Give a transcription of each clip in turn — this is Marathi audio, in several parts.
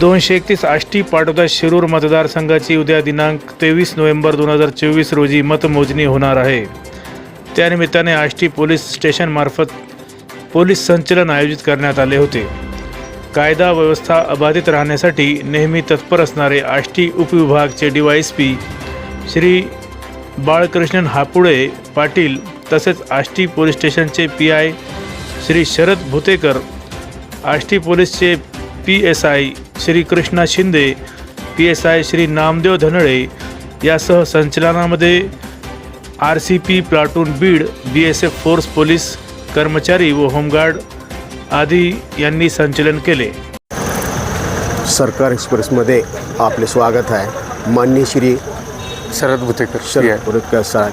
दोनशे एकतीस आष्टी पाटोदा शिरूर मतदारसंघाची उद्या दिनांक तेवीस नोव्हेंबर दोन हजार चोवीस रोजी मतमोजणी होणार आहे. त्यानिमित्ताने आष्टी पोलीस स्टेशनमार्फत पोलीस संचलन आयोजित करण्यात आले होते. कायदा व्यवस्था अबाधित राहण्यासाठी नेहमी तत्पर असणारे Ashti उपविभागचे D Y S P Shri Balkrishnan Hapule Patil तसेच आष्टी पोलीस स्टेशनचे P I Shri Sharad Bhutekar Ashti पोलीसचे P S I Shri Krishna Shinde P S I Shri Namdev Dhanale यासह संचलनामध्ये R C P platoon Beed B S F force police कर्मचारी व होमगार्ड आदी यांनी संचलन केले. सरकार एक्सप्रेसमध्ये आपले स्वागत आहे. माननीय श्री शरद भुतेकर शरद पुरस्कार साहेब.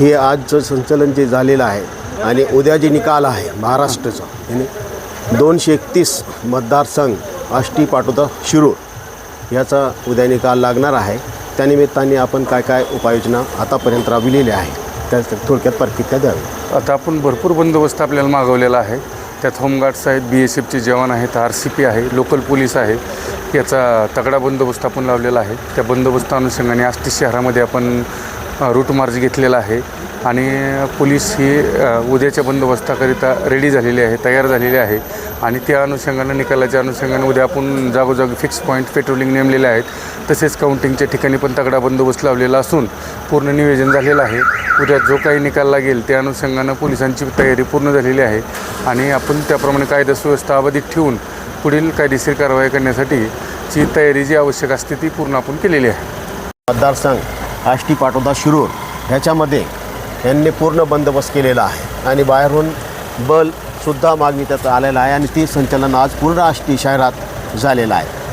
हे आजचं संचलन जे झालेलं आहे आणि उद्या जे निकाल आहे महाराष्ट्राचा दोनशे एकतीस मतदारसंघ आष्टी पाटोदा शिरूर याचा उद्या निकाल लागणार आहे. त्यानिमित्ताने आपण काय काय उपाययोजना आतापर्यंत राबविलेल्या आहे त्या थोडक्यात परकित्या द्यावी. आता आपण भरपूर बंदोबस्त आपल्याला मागवलेला आहे. त्यात होमगार्ड्स आहेत बी एस एफचे जवान आहेत आर सी पी आहे लोकल पोलीस आहे. याचा तगडा बंदोबस्त आपण लावलेला आहे. त्या बंदोबस्त अनुषंगाने आष्टी शहरामध्ये आपण रूट मार्च घेतलेला आहे. आणि पोलीस ही उद्याच्या बंदोबस्ताकरिता रेडी झालेली आहे तयार झालेली आहे. आणि त्या अनुषंगानं निकालाच्या अनुषंगाने उद्या आपण जागोजागी फिक्स पॉईंट पेट्रोलिंग नेमलेले आहेत. तसेच काउंटिंगच्या ठिकाणी पण तगडा बंदोबस्त लावलेला असून पूर्ण नियोजन झालेलं आहे. उद्या जो काही निकाल लागेल त्या अनुषंगानं पोलिसांची तयारी पूर्ण झालेली आहे. आणि आपण त्याप्रमाणे कायदा सुव्यवस्था अबाधित ठेवून पुढील कायदेशीर कारवाई करण्यासाठी जी तयारी जी आवश्यक असते ती पूर्ण आपण केलेली आहे. मतदारसंघ आष्टी पाटोदा शिरूर ह्याच्यामध्ये यांनी पूर्ण बंदोबस्त केलेला आहे. आणि बाहेरून बलसुद्धा मागणी त्याचा आलेला आहे आणि ते संचलन आज पूर्ण आष्टी शहरात झालेलं आहे.